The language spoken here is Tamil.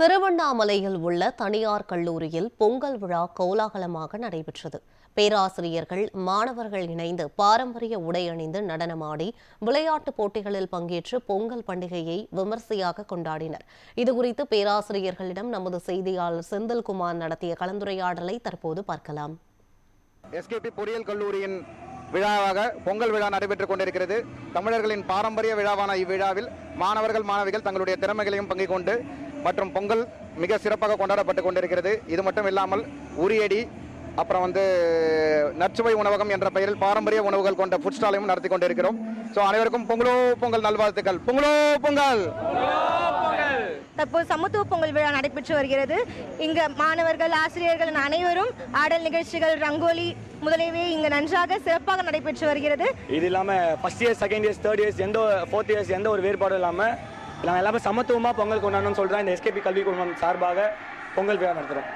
திருவண்ணாமலையில் உள்ள தனியார் கல்லூரியில் பொங்கல் விழா கோலாகலமாக நடைபெற்றது. பேராசிரியர்கள் மாணவர்கள் இணைந்து பாரம்பரிய உடை அணிந்து நடனமாடி விளையாட்டுப் போட்டிகளில் பங்கேற்று பொங்கல் பண்டிகையை விமர்சையாக கொண்டாடினர். இதுகுறித்து பேராசிரியர்களிடம் நமது செய்தியாளர் செந்தில்குமார் நடத்திய கலந்துரையாடலை தற்போது பார்க்கலாம். எஸ்கேபி பொறியியல் கல்லூரியின் விழாவாக பொங்கல் விழா நடைபெற்றுக் கொண்டிருக்கிறது. தமிழர்களின் பாரம்பரிய விழாவான இவ்விழாவில் மாணவர்கள் மாணவிகள் தங்களுடைய திறமைகளையும் பங்கு கொண்டு மற்றும் பொங்கல் மிக சிறப்பாக கொண்டாடப்பட்டு கொண்டிருக்கிறது. இது மட்டும் இல்லாமல் உரியடி அப்புறம் வந்து நற்சுவை உணவகம் என்ற பெயரில் பாரம்பரிய உணவுகள் கொண்ட ஃபுட் ஸ்டாலையும் நடத்தி கொண்டிருக்கிறோம். ஸோ அனைவருக்கும் பொங்கலோ பொங்கல் நல்வாழ்த்துக்கள். பொங்கலோ பொங்கல்! தற்போது சமத்துவ பொங்கல் விழா நடைபெற்று வருகிறது. இங்கு மாணவர்கள் ஆசிரியர்கள் என அனைவரும் ஆடல் நிகழ்ச்சிகள் ரங்கோலி முதலியவை இங்கு நன்றாக சிறப்பாக நடைபெற்று வருகிறது. இது இல்லாமல் first years second years third years எந்த ஃபோர்த் இயர்ஸ் எந்த ஒரு வேறுபாடும் இல்லாமல் நாங்கள் எல்லாமே சமத்துவமாக பொங்கல் கொண்டாடணும்னு சொல்லிட்டு இந்த எஸ்கேபி கல்வி குழுமம் சார்பாக பொங்கல் விழா நடத்துகிறோம்